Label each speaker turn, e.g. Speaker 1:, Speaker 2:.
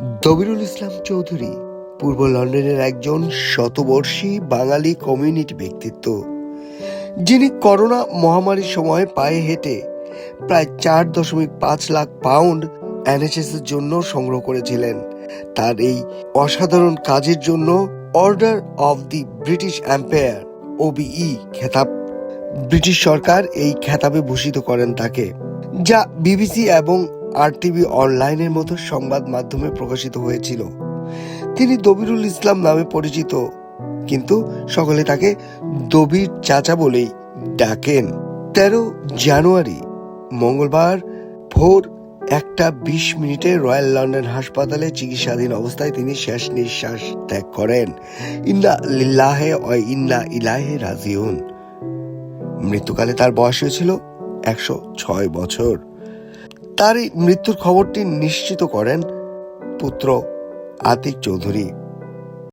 Speaker 1: দবিরুল ইসলাম চৌধুরী পূর্ব লন্ডনের একজন শতবর্ষী বাঙালি কমিউনিটি ব্যক্তিত্ব, যিনি করোনা মহামারীর সময় পায়ে হেঁটে প্রায় চার দশমিক পাঁচ লাখ পাউন্ড এনএচএস এর জন্য সংগ্রহ করেছিলেন। তার এই অসাধারণ কাজের জন্য order of the British Empire OBE খেতাব। ব্রিটিশ সরকার এই খেতাবে ভূষিত করেন তাকে, যা বিবিসি এবং আরটিভি অনলাইনের মতো সংবাদ মাধ্যমে প্রকাশিত হয়েছিল। তিনি দবিরুল ইসলাম নামে পরিচিত, কিন্তু সকলে তাকে দবির চাচা বলেই ডাকেন। তেরো জানুয়ারি, মঙ্গলবার ভোর একটা বিশ মিনিটে রয়্যাল লন্ডন হাসপাতালে চিকিৎসাধীন অবস্থায় তিনি শেষ নিঃশ্বাস ত্যাগ করেন। ইন্না লিল্লাহে ও ইন্না ইলাহে রাজিউন। মৃত্যুকালে তার বয়স হয়েছিল একশো ছয় বছর। তার এই মৃত্যুর খবরটি নিশ্চিত করেন পুত্র আতিক চৌধুরী।